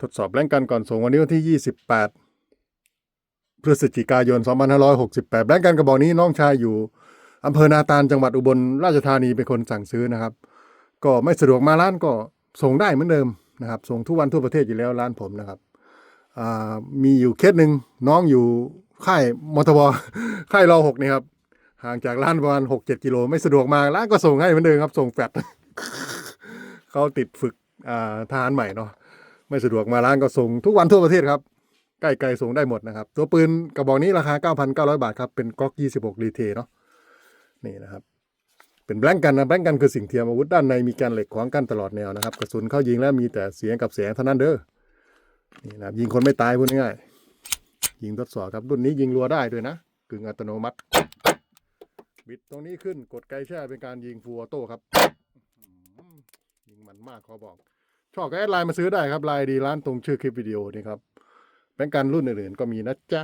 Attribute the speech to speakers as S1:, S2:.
S1: ทดสอบแรงกันก่อนส่งวันนี้วันที่ 28 พฤศจิกายน 2568 แรงกันกระบอกนี้น้องชายอยู่อำเภอนาตาลจังหวัดอุบลราชธานีเป็นคนสั่งซื้อนะครับ ก็ไม่สะดวกมาร้านก็ส่งได้เหมือนเดิมนะครับ ส่งทุกวันทั่วประเทศอยู่แล้วร้านผมนะครับมีอยู่เคสหนึ่งน้องอยู่ค่ายมทบค่ายรอหกนี่ครับห่างจากร้านประมาณหกเจ็ดกิโลไม่สะดวกมาร้านก็ส่งให้เหมือนเดิมครับ ส่งแฟดเขาติดฝึกทหารใหม่เนาะ ไม่สะดวกมาร้านก็ส่งทุกวันทั่วประเทศครับใกล้ไกลส่งได้หมดนะครับ ตัวปืนกระบอกนี้ราคา 9,900 บาทครับ เป็นก๊อก 26 รีเทเนาะนี่นะครับ เป็นแบงกันนะแบงกันคือสิ่งเทียมอาวุธด้านในมีการเหล็กขวางกั้นตลอดแนวนะครับกระสุนเข้ายิงแล้วมีแต่เสียงกับแสงเท่านั้นเด้อนี่นะครับยิงคนไม่ตายพูดง่ายๆยิงทดสอบครับรุ่นนี้ยิงรัวได้ด้วยนะกึ่งอัตโนมัติ บิดตรงนี้ขึ้นกดไกลแช่เป็นการยิงฟูลออโต้ครับยิงมันมากขอบอก ชอบก็แอดไลน์มาซื้อได้ครับไลน์ดีร้านตรงชื่อคลิปวิดีโอนี่ครับแบงก์กันรุ่นอื่นๆก็มีนะจ๊ะ